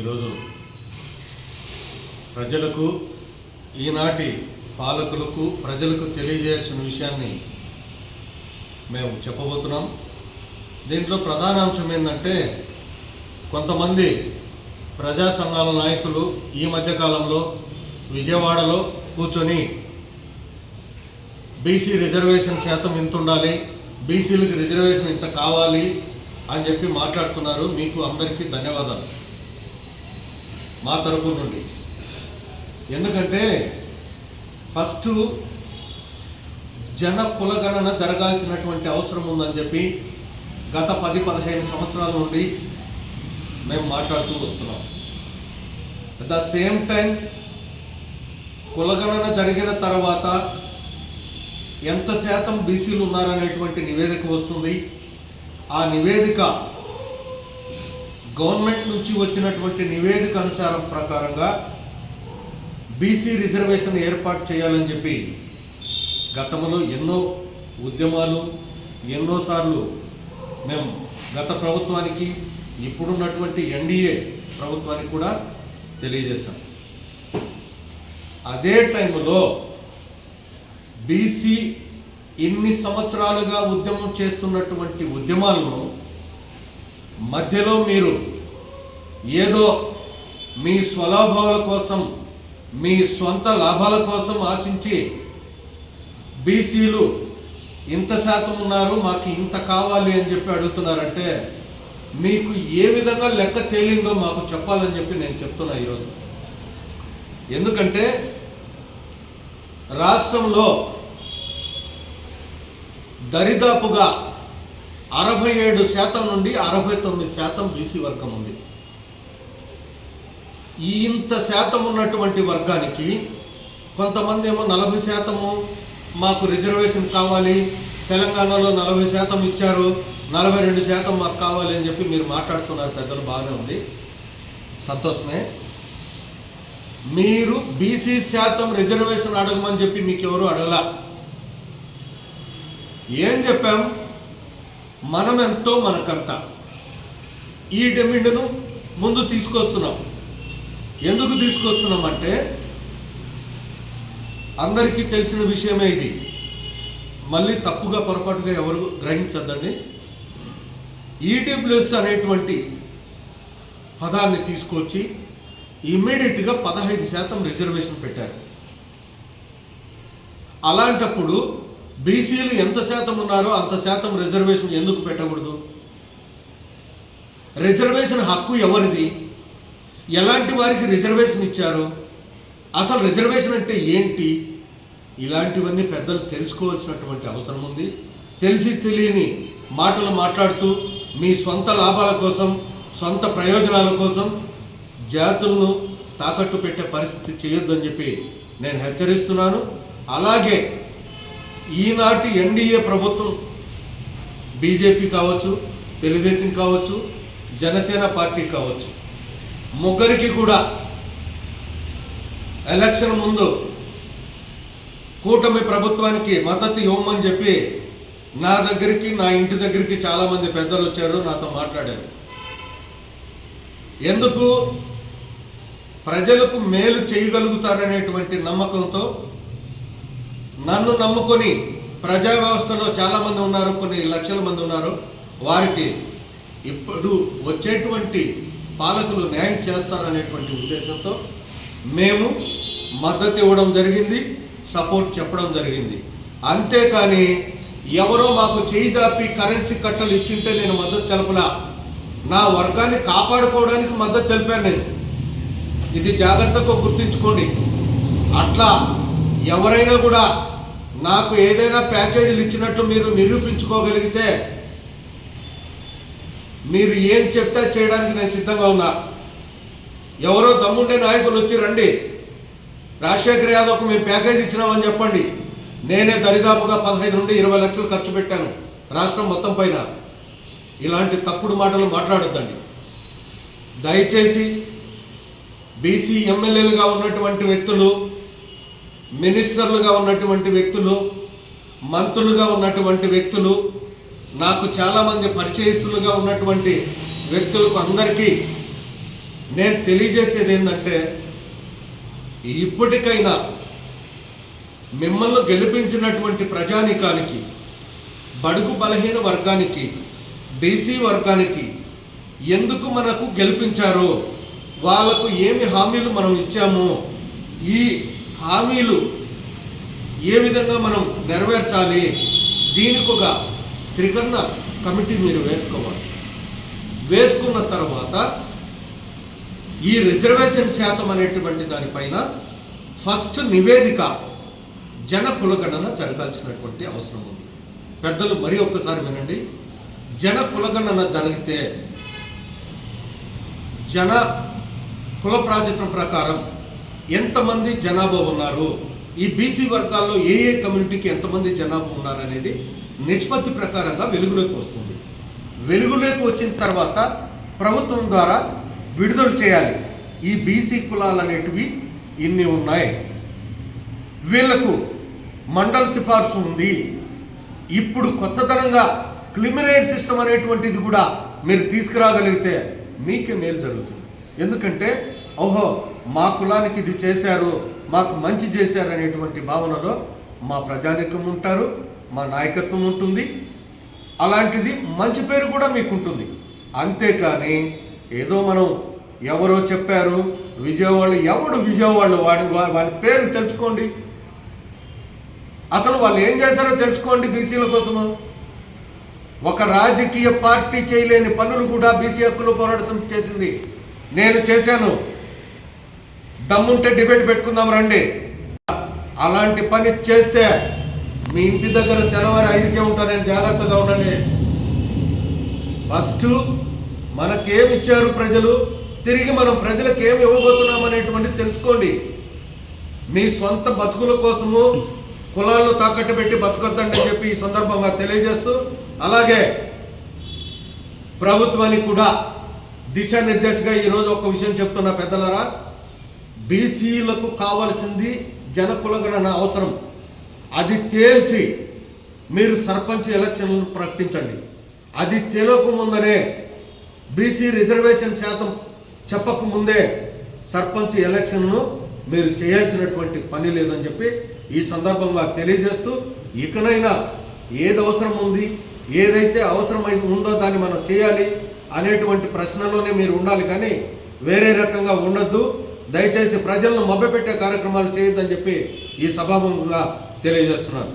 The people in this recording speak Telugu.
ఈరోజు ప్రజలకు ఈనాటి పాలకులకు ప్రజలకు తెలియజేయాల్సిన విషయాన్ని మేము చెప్పబోతున్నాం. దీంట్లో ప్రధాన అంశం ఏంటంటే కొంతమంది ప్రజా సంఘాల నాయకులు ఈ మధ్యకాలంలో విజయవాడలో కూర్చొని బీసీ రిజర్వేషన్ శాతం ఇంత ఉండాలి బీసీలకు రిజర్వేషన్ ఇంత కావాలి అని చెప్పి మాట్లాడుతున్నారు. మీకు అందరికీ ధన్యవాదాలు. మా తరపు నుండి. ఎందుకంటే ఫస్ట్ జన కులగణన జరగాల్సినటువంటి అవసరం ఉందని చెప్పి గత పది పదిహేను సంవత్సరాల నుండి మేము మాట్లాడుతూ వస్తున్నాం. అట్ ద సేమ్ టైం కులగణన జరిగిన తర్వాత ఎంత శాతం బీసీలు ఉన్నారనేటువంటి నివేదిక వస్తుంది. ఆ నివేదిక గవర్నమెంట్ నుంచి వచ్చినటువంటి నివేదిక అనుసారం ప్రకారంగా బీసీ రిజర్వేషన్ ఏర్పాటు చేయాలని చెప్పి గతంలో ఎన్నో ఉద్యమాలు ఎన్నోసార్లు మేము గత ప్రభుత్వానికి ఇప్పుడున్నటువంటి ఎన్డీఏ ప్రభుత్వానికి కూడా తెలియజేశాం. అదే టైంలో బీసీ ఇన్ని సంవత్సరాలుగా ఉద్యమం చేస్తున్నటువంటి ఉద్యమాలను మధ్యలో మీరు ఏదో మీ స్వలాభాల కోసం మీ స్వంత లాభాల కోసం ఆశించి బీసీలు ఇంత శాతం ఉన్నారు మాకు ఇంత కావాలి అని చెప్పి అడుగుతున్నారంటే మీకు ఏ విధంగా లెక్క తేలిందో మాకు చెప్పాలని చెప్పి నేను చెప్తున్నా ఈరోజు. ఎందుకంటే రాష్ట్రంలో దరిదాపుగా అరవై ఏడు శాతం నుండి అరవై తొమ్మిది శాతం బీసీ వర్గం ఉంది. ఈ ఇంత శాతం ఉన్నటువంటి వర్గానికి కొంతమంది ఏమో నలభై శాతము మాకు రిజర్వేషన్ కావాలి తెలంగాణలో నలభై శాతం ఇచ్చారు నలభై రెండు శాతం మాకు కావాలి అని చెప్పి మీరు మాట్లాడుతున్నారు పెద్దలు బాగానే ఉంది. సంతోషమే. మీరు బీసీ శాతం రిజర్వేషన్ అడగమని చెప్పి మీకు ఎవరు అడగల. ఏం చెప్పాం? మనం ఎంతో మనకంత. ఈ డిమాండ్ను ముందు తీసుకొస్తున్నాం. ఎందుకు తీసుకొస్తున్నాం అంటే అందరికీ తెలిసిన విషయమే ఇది. మళ్ళీ తప్పుగా పొరపాటుగా ఎవరు గ్రహించద్దండి. ఈడబ్ల్యూఎస్ అనేటువంటి పదాన్ని తీసుకొచ్చి ఇమ్మీడియట్గా పదహైదు శాతం రిజర్వేషన్ పెట్టారు. అలాంటప్పుడు బీసీలు ఎంత శాతం ఉన్నారో అంత శాతం రిజర్వేషన్ ఎందుకు పెట్టకూడదు? రిజర్వేషన్ హక్కు ఎవరిది? ఎలాంటి వారికి రిజర్వేషన్ ఇచ్చారు? అసలు రిజర్వేషన్ అంటే ఏంటి? ఇలాంటివన్నీ పెద్దలు తెలుసుకోవాల్సినటువంటి అవసరం ఉంది. తెలిసి తెలియని మాటలు మాట్లాడుతూ మీ సొంత లాభాల కోసం సొంత ప్రయోజనాల కోసం జాతులను తాకట్టు పెట్టే పరిస్థితి చేయొద్దని చెప్పి నేను హెచ్చరిస్తున్నాను. అలాగే ఈనాటి ఎన్డీఏ ప్రభుత్వం బీజేపీ కావచ్చు తెలుగుదేశం కావచ్చు జనసేన పార్టీ కావచ్చు. ముగ్గురికి కూడా ఎలక్షన్ ముందు కూటమి ప్రభుత్వానికి మద్దతు ఇవ్వమని చెప్పి నా దగ్గరికి నా ఇంటి దగ్గరికి చాలామంది పెద్దలు వచ్చారు నాతో మాట్లాడారు. ఎందుకు? ప్రజలకు మేలు చేయగలుగుతారనేటువంటి నమ్మకంతో నన్ను నమ్ముకొని ప్రజా వ్యవస్థలో చాలామంది ఉన్నారు కొన్ని లక్షల మంది ఉన్నారు. వారికి ఇప్పుడు వచ్చేటువంటి పాలకులు న్యాయం చేస్తారనేటువంటి ఉద్దేశంతో మేము మద్దతు ఇవ్వడం జరిగింది సపోర్ట్ చెప్పడం జరిగింది. అంతేకాని ఎవరో మాకు చేయి జాపి కరెన్సీ కట్టలు ఇచ్చింటే నేను మద్దతు తెలపలా. నా వర్గాన్ని కాపాడుకోవడానికి మద్దతు తెలిపాను నేను. ఇది జాగ్రత్తగా గుర్తుంచుకోండి. అట్లా ఎవరైనా కూడా నాకు ఏదైనా ప్యాకేజీలు ఇచ్చినట్టు మీరు నిరూపించుకోగలిగితే మీరు ఏం చెప్తే చేయడానికి నేను సిద్ధంగా ఉన్నా. ఎవరో దమ్ముండే నాయకులు వచ్చి రండి. రాజశేఖర్ యాదవ్కు మేము ప్యాకేజ్ ఇచ్చినామని చెప్పండి. నేనే దరిదాపుగా పదహైదు నుండి ఇరవై లక్షలు ఖర్చు పెట్టాను రాష్ట్రం మొత్తం పైన. ఇలాంటి తప్పుడు మాటలు మాట్లాడొద్దండి. దయచేసి బీసీ ఎమ్మెల్యేలుగా ఉన్నటువంటి వ్యక్తులు మినిస్టర్లుగా ఉన్నటువంటి వ్యక్తులు మంత్రులుగా ఉన్నటువంటి వ్యక్తులు నాకు చాలామంది పరిచయస్తులుగా ఉన్నటువంటి వ్యక్తులకు అందరికీ నేను తెలియజేసేది ఏంటంటే ఇప్పటికైనా మిమ్మల్ని గెలిపించినటువంటి ప్రజానికానికి బడుగు బలహీన వర్గానికి బీసీ వర్గానికి ఎందుకు మనకు గెలిపించారో వాళ్ళకు ఏమి హామీలు మనం ఇచ్చామో ఈ హామీలు ఏ విధంగా మనం నెరవేర్చాలి? దీనికి ఒక త్రికరణ కమిటీ మీరు వేసుకోవాలి. వేసుకున్న తర్వాత ఈ రిజర్వేషన్ శాతం అనేటువంటి దానిపైన ఫస్ట్ నివేదిక జన కులగణన జరగాల్సినటువంటి అవసరం ఉంది. పెద్దలు మరి ఒక్కసారి వినండి. జన కులగణన జరిగితే జన కుల ప్రాజెక్టు ప్రకారం ఎంతమంది జనాభా ఉన్నారు? ఈ బీసీ వర్గాల్లో ఏ ఏ కమ్యూనిటీకి ఎంతమంది జనాభా ఉన్నారు అనేది నిష్పత్తి ప్రకారంగా వెలుగులోకి వస్తుంది. వెలుగులోకి వచ్చిన తర్వాత ప్రభుత్వం ద్వారా విడుదల చేయాలి. ఈ బీసీ కులాలు అనేటివి ఇన్ని ఉన్నాయి. వీళ్ళకు మండల సిఫార్సు ఉంది. ఇప్పుడు కొత్తదనంగా క్లిమినేట్ సిస్టమ్ అనేటువంటిది కూడా మీరు తీసుకురాగలిగితే మీకే మేలు జరుగుతుంది. ఎందుకంటే ఓహో మా కులానికి ఇది చేశారు మాకు మంచి చేశారు అనేటువంటి భావనలో మా ప్రజానికం ఉంటారు మా నాయకత్వం ఉంటుంది. అలాంటిది మంచి పేరు కూడా మీకు ఉంటుంది అంతేకాని ఏదో మనం ఎవరో చెప్పారు విజయవాడ ఎవడు విజయవాడ వాడి వా- వాడి పేరు తెలుసుకోండి. అసలు వాళ్ళు ఏం చేశారో తెలుసుకోండి బీసీల కోసము. ఒక రాజకీయ పార్టీ చేయలేని పనులు కూడా బీసీ హక్కుల పోరాట చేసింది. నేను చేశాను. దమ్ముంటే డిబేట్ పెట్టుకుందాం రండి. అలాంటి పని చేస్తే మీ ఇంటి దగ్గర తెల్లవారి ఐదుకే ఉంటానని జాగ్రత్తగా ఉండండి. ఫస్ట్ మనకేమి ఇచ్చారు ప్రజలు తిరిగి మనం ప్రజలకు ఏమి ఇవ్వబోతున్నాం అనేటువంటిది తెలుసుకోండి. మీ సొంత బతుకుల కోసము కులాల్లో తాకట్టు పెట్టి బతకొద్దండి అని చెప్పి ఈ సందర్భంగా తెలియజేస్తూ అలాగే ప్రభుత్వానికి కూడా దిశానిర్దేశంగా ఈరోజు ఒక విషయం చెప్తున్నా పెద్దలరా. బీసీలకు కావలసింది జనకులగణన అవసరం. అది తేల్చి మీరు సర్పంచ్ ఎలక్షన్లు ప్రకటించండి. అది తెలియకముందనే బీసీ రిజర్వేషన్ శాతం చెప్పకముందే సర్పంచ్ ఎలక్షన్ను మీరు చేయాల్సినటువంటి పని లేదని చెప్పి ఈ సందర్భంగా తెలియజేస్తూ ఇకనైనా ఏది అవసరం ఉంది ఏదైతే అవసరమై ఉందో దాన్ని మనం చేయాలి అనేటువంటి ప్రశ్నలోనే మీరు ఉండాలి కానీ వేరే రకంగా ఉండద్దు. దయచేసి ప్రజలను మభ్యపెట్టే కార్యక్రమాలు చేయొద్దని చెప్పి ఈ సభాముఖంగా తెలియజేస్తున్నాను.